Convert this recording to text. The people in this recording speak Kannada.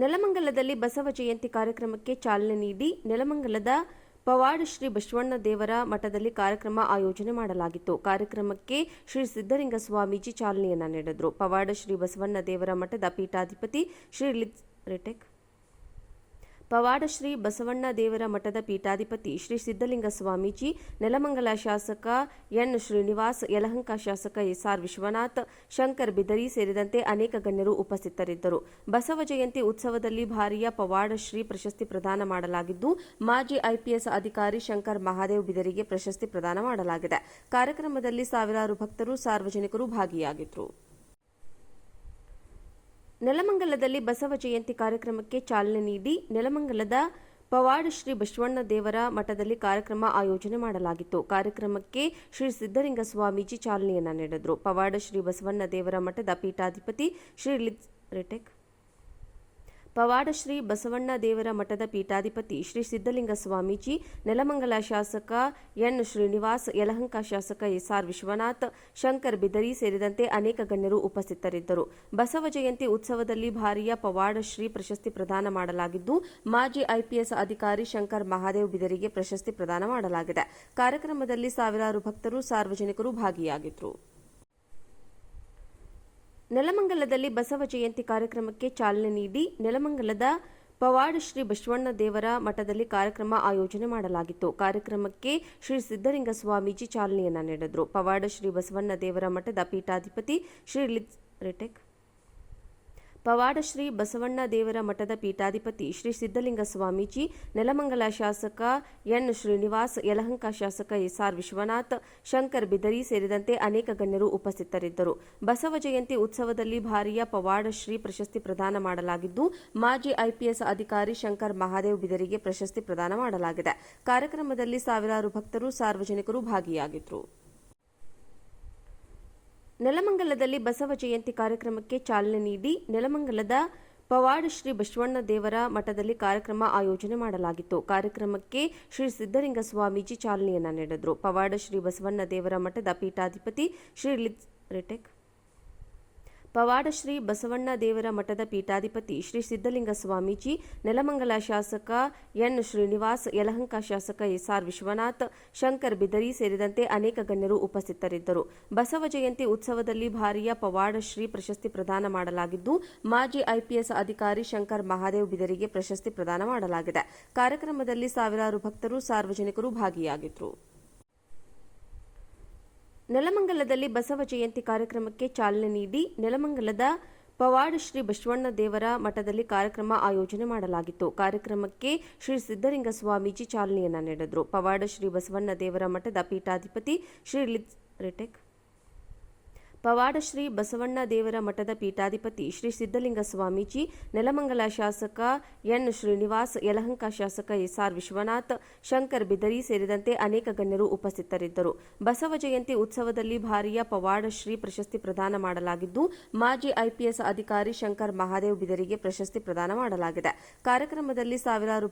ನೆಲಮಂಗಲದಲ್ಲಿ ಬಸವ ಜಯಂತಿ ಕಾರ್ಯಕ್ರಮಕ್ಕೆ ಚಾಲನೆ ನೀಡಿ ನೆಲಮಂಗಲದ ಪವಾಡ ಶ್ರೀ ಬಸವಣ್ಣ ದೇವರ ಮಠದಲ್ಲಿ ಕಾರ್ಯಕ್ರಮ ಆಯೋಜನೆ ಮಾಡಲಾಗಿತ್ತು. ಕಾರ್ಯಕ್ರಮಕ್ಕೆ ಶ್ರೀ ಸಿದ್ದಲಿಂಗ ಸ್ವಾಮೀಜಿ ಚಾಲನೆಯನ್ನ ನೀಡಿದರು. ಪವಾಡ ಶ್ರೀ ಬಸವಣ್ಣ ದೇವರ ಮಠದ ಪೀಠಾಧಿಪತಿ ಶ್ರೀ ರಿಟೆಕ್ ಪವಾಡ ಶ್ರೀ ಬಸವಣ್ಣ ದೇವರ ಮಠದ ಪೀಠಾಧಿಪತಿ ಶ್ರೀ ಸಿದ್ದಲಿಂಗ ಸ್ವಾಮೀಜಿ ನೆಲಮಂಗಲ ಶಾಸಕ ಎನ್. ಶ್ರೀನಿವಾಸ್, ಯಲಹಂಕ ಶಾಸಕ ಎಸ್ಆರ್ ವಿಶ್ವನಾಥ್, ಶಂಕರ್ ಬಿದರಿ ಸೇರಿದಂತೆ ಅನೇಕ ಗಣ್ಯರು ಉಪಸ್ಥಿತರಿದ್ದರು. ಬಸವ ಜಯಂತಿ ಉತ್ಸವದಲ್ಲಿ ಭಾರಿಯ ಪವಾಡ ಶ್ರೀ ಪ್ರಶಸ್ತಿ ಪ್ರದಾನ ಮಾಡಲಾಗಿದ್ದು, ಮಾಜಿ ಐಪಿಎಸ್ ಅಧಿಕಾರಿ ಶಂಕರ್ ಮಹಾದೇವ್ ಬಿದರಿಗೆ ಪ್ರಶಸ್ತಿ ಪ್ರದಾನ ಮಾಡಲಾಗಿದೆ. ಕಾರ್ಯಕ್ರಮದಲ್ಲಿ ಸಾವಿರಾರು ಭಕ್ತರು, ಸಾರ್ವಜನಿಕರು ಭಾಗಿಯಾಗಿದ್ದರು ನೆಲಮಂಗಲದಲ್ಲಿ ಬಸವ ಜಯಂತಿ ಕಾರ್ಯಕ್ರಮಕ್ಕೆ ಚಾಲನೆ ನೀಡಿ ನೆಲಮಂಗಲದ ಪವಾಡ ಶ್ರೀ ಬಸವಣ್ಣ ದೇವರ ಮಠದಲ್ಲಿ ಕಾರ್ಯಕ್ರಮ ಆಯೋಜನೆ ಮಾಡಲಾಗಿತ್ತು. ಕಾರ್ಯಕ್ರಮಕ್ಕೆ ಶ್ರೀ ಸಿದ್ದಲಿಂಗ ಸ್ವಾಮೀಜಿ ಚಾಲನೆಯನ್ನ ನೀಡಿದರು. ಪವಾಡ ಶ್ರೀ ಬಸವಣ್ಣ ದೇವರ ಮಠದ ಪೀಠಾಧಿಪತಿ ಶ್ರೀ ರೆಟೆಕ್ ಪವಾಡ ಶ್ರೀ ಬಸವಣ್ಣ ದೇವರ ಮಠದ ಪೀಠಾಧಿಪತಿ ಶ್ರೀ ಸಿದ್ದಲಿಂಗ ಸ್ವಾಮೀಜಿ ನೆಲಮಂಗಲ ಶಾಸಕ ಎನ್. ಶ್ರೀನಿವಾಸ್, ಯಲಹಂಕ ಶಾಸಕ ಎಸ್ಆರ್ ವಿಶ್ವನಾಥ್, ಶಂಕರ್ ಬಿದರಿ ಸೇರಿದಂತೆ ಅನೇಕ ಗಣ್ಯರು ಉಪಸ್ಥಿತರಿದ್ದರು. ಬಸವ ಜಯಂತಿ ಉತ್ಸವದಲ್ಲಿ ಭಾರಿಯ ಪವಾಡ ಶ್ರೀ ಪ್ರಶಸ್ತಿ ಪ್ರದಾನ ಮಾಡಲಾಗಿದ್ದು, ಮಾಜಿ ಐಪಿಎಸ್ ಅಧಿಕಾರಿ ಶಂಕರ್ ಮಹಾದೇವ್ ಬಿದರಿಗೆ ಪ್ರಶಸ್ತಿ ಪ್ರದಾನ ಮಾಡಲಾಗಿದೆ. ಕಾರ್ಯಕ್ರಮದಲ್ಲಿ ಸಾವಿರಾರು ಭಕ್ತರು ಸಾರ್ವಜನಿಕರು ಭಾಗಿಯಾಗಿದ್ದರು ನೆಲಮಂಗಲದಲ್ಲಿ ಬಸವ ಜಯಂತಿ ಕಾರ್ಯಕ್ರಮಕ್ಕೆ ಚಾಲನೆ ನೀಡಿ ನೆಲಮಂಗಲದ ಪವಾಡ ಶ್ರೀ ಬಸವಣ್ಣ ದೇವರ ಮಠದಲ್ಲಿ ಕಾರ್ಯಕ್ರಮ ಆಯೋಜನೆ ಮಾಡಲಾಗಿತ್ತು. ಕಾರ್ಯಕ್ರಮಕ್ಕೆ ಶ್ರೀ ಸಿದ್ದಲಿಂಗ ಸ್ವಾಮೀಜಿ ಚಾಲನೆಯನ್ನ ನೀಡಿದರು. ಪವಾಡ ಶ್ರೀ ಬಸವಣ್ಣ ದೇವರ ಮಠದ ಪೀಠಾಧಿಪತಿ ಶ್ರೀ ರೆಟೆಕ್ ಪವಾಡ ಶ್ರೀ ಬಸವಣ್ಣ ದೇವರ ಮಠದ ಪೀಠಾಧಿಪತಿ ಶ್ರೀ ಸಿದ್ದಲಿಂಗ ಸ್ವಾಮೀಜಿ ನೆಲಮಂಗಲ ಶಾಸಕ ಎನ್. ಶ್ರೀನಿವಾಸ್, ಯಲಹಂಕ ಶಾಸಕ ಎಸ್ಆರ್ ವಿಶ್ವನಾಥ್, ಶಂಕರ್ ಬಿದರಿ ಸೇರಿದಂತೆ ಅನೇಕ ಗಣ್ಯರು ಉಪಸ್ಥಿತರಿದ್ದರು. ಬಸವ ಜಯಂತಿ ಉತ್ಸವದಲ್ಲಿ ಭಾರಿಯ ಪವಾಡ ಶ್ರೀ ಪ್ರಶಸ್ತಿ ಪ್ರದಾನ ಮಾಡಲಾಗಿದ್ದು, ಮಾಜಿ ಐಪಿಎಸ್ ಅಧಿಕಾರಿ ಶಂಕರ್ ಮಹಾದೇವ್ ಬಿದರಿಗೆ ಪ್ರಶಸ್ತಿ ಪ್ರದಾನ ಮಾಡಲಾಗಿದೆ. ಕಾರ್ಯಕ್ರಮದಲ್ಲಿ ಸಾವಿರಾರು ಭಕ್ತರು ಸಾರ್ವಜನಿಕರು ಭಾಗಿಯಾಗಿದ್ದರು ನೆಲಮಂಗಲದಲ್ಲಿ ಬಸವ ಜಯಂತಿ ಕಾರ್ಯಕ್ರಮಕ್ಕೆ ಚಾಲನೆ ನೀಡಿ ನೆಲಮಂಗಲದ ಪವಾಡ ಶ್ರೀ ಬಸವಣ್ಣ ದೇವರ ಮಠದಲ್ಲಿ ಕಾರ್ಯಕ್ರಮ ಆಯೋಜನೆ ಮಾಡಲಾಗಿತ್ತು. ಕಾರ್ಯಕ್ರಮಕ್ಕೆ ಶ್ರೀ ಸಿದ್ದಲಿಂಗ ಸ್ವಾಮೀಜಿ ಚಾಲನೆಯನ್ನ ನೀಡಿದರು. ಪವಾಡ ಶ್ರೀ ಬಸವಣ್ಣ ದೇವರ ಮಠದ ಪೀಠಾಧಿಪತಿ ಶ್ರೀ ರೆಟೆಕ್ ಪವಾಡ ಶ್ರೀ ಬಸವಣ್ಣ ದೇವರ ಮಠದ ಪೀಠಾಧಿಪತಿ ಶ್ರೀ ಸಿದ್ದಲಿಂಗ ಸ್ವಾಮೀಜಿ ನೆಲಮಂಗಲ ಶಾಸಕ ಎನ್. ಶ್ರೀನಿವಾಸ್, ಯಲಹಂಕ ಶಾಸಕ ಎಸ್ಆರ್ ವಿಶ್ವನಾಥ್, ಶಂಕರ್ ಬಿದರಿ ಸೇರಿದಂತೆ ಅನೇಕ ಗಣ್ಯರು ಉಪಸ್ಥಿತರಿದ್ದರು. ಬಸವ ಜಯಂತಿ ಉತ್ಸವದಲ್ಲಿ ಭಾರಿಯ ಪವಾಡ ಶ್ರೀ ಪ್ರಶಸ್ತಿ ಪ್ರದಾನ ಮಾಡಲಾಗಿದ್ದು, ಮಾಜಿ ಐಪಿಎಸ್ ಅಧಿಕಾರಿ ಶಂಕರ್ ಮಹಾದೇವ್ ಬಿದರಿಗೆ ಪ್ರಶಸ್ತಿ ಪ್ರದಾನ ಮಾಡಲಾಗಿದೆ. ಕಾರ್ಯಕ್ರಮದಲ್ಲಿ ಸಾವಿರಾರು ಭಕ್ತರು ಸಾರ್ವಜನಿಕರು ಭಾಗಿಯಾಗಿದ್ದರು ನೆಲಮಂಗಲದಲ್ಲಿ ಬಸವ ಜಯಂತಿ ಕಾರ್ಯಕ್ರಮಕ್ಕೆ ಚಾಲನೆ ನೀಡಿ ನೆಲಮಂಗಲದ ಪವಾಡ ಶ್ರೀ ಬಸವಣ್ಣ ದೇವರ ಮಠದಲ್ಲಿ ಕಾರ್ಯಕ್ರಮ ಆಯೋಜನೆ ಮಾಡಲಾಗಿತ್ತು. ಕಾರ್ಯಕ್ರಮಕ್ಕೆ ಶ್ರೀ ಸಿದ್ದಲಿಂಗ ಸ್ವಾಮೀಜಿ ಚಾಲನೆಯನ್ನ ನೀಡಿದರು. ಪವಾಡ ಶ್ರೀ ಬಸವಣ್ಣ ದೇವರ ಮಠದ ಪೀಠಾಧಿಪತಿ ಶ್ರೀ ರಿಟೆಕ್ ಪವಾಡ ಶ್ರೀ ಬಸವಣ್ಣ ದೇವರ ಮಠದ ಪೀಠಾಧಿಪತಿ ಶ್ರೀ ಸಿದ್ದಲಿಂಗ ಸ್ವಾಮೀಜಿ ನೆಲಮಂಗಲ ಶಾಸಕ ಎನ್. ಶ್ರೀನಿವಾಸ್, ಯಲಹಂಕ ಶಾಸಕ ಎಸ್ಆರ್ ವಿಶ್ವನಾಥ್, ಶಂಕರ್ ಬಿದರಿ ಸೇರಿದಂತೆ ಅನೇಕ ಗಣ್ಯರು ಉಪಸ್ಥಿತರಿದ್ದರು. ಬಸವ ಜಯಂತಿ ಉತ್ಸವದಲ್ಲಿ ಭಾರಿಯ ಪವಾಡ ಶ್ರೀ ಪ್ರಶಸ್ತಿ ಪ್ರದಾನ ಮಾಡಲಾಗಿದ್ದು, ಮಾಜಿ ಐಪಿಎಸ್ ಅಧಿಕಾರಿ ಶಂಕರ್ ಮಹಾದೇವ್ ಬಿದರಿಗೆ ಪ್ರಶಸ್ತಿ ಪ್ರದಾನ ಮಾಡಲಾಗಿದೆ. ಕಾರ್ಯಕ್ರಮದಲ್ಲಿ ಸಾವಿರಾರು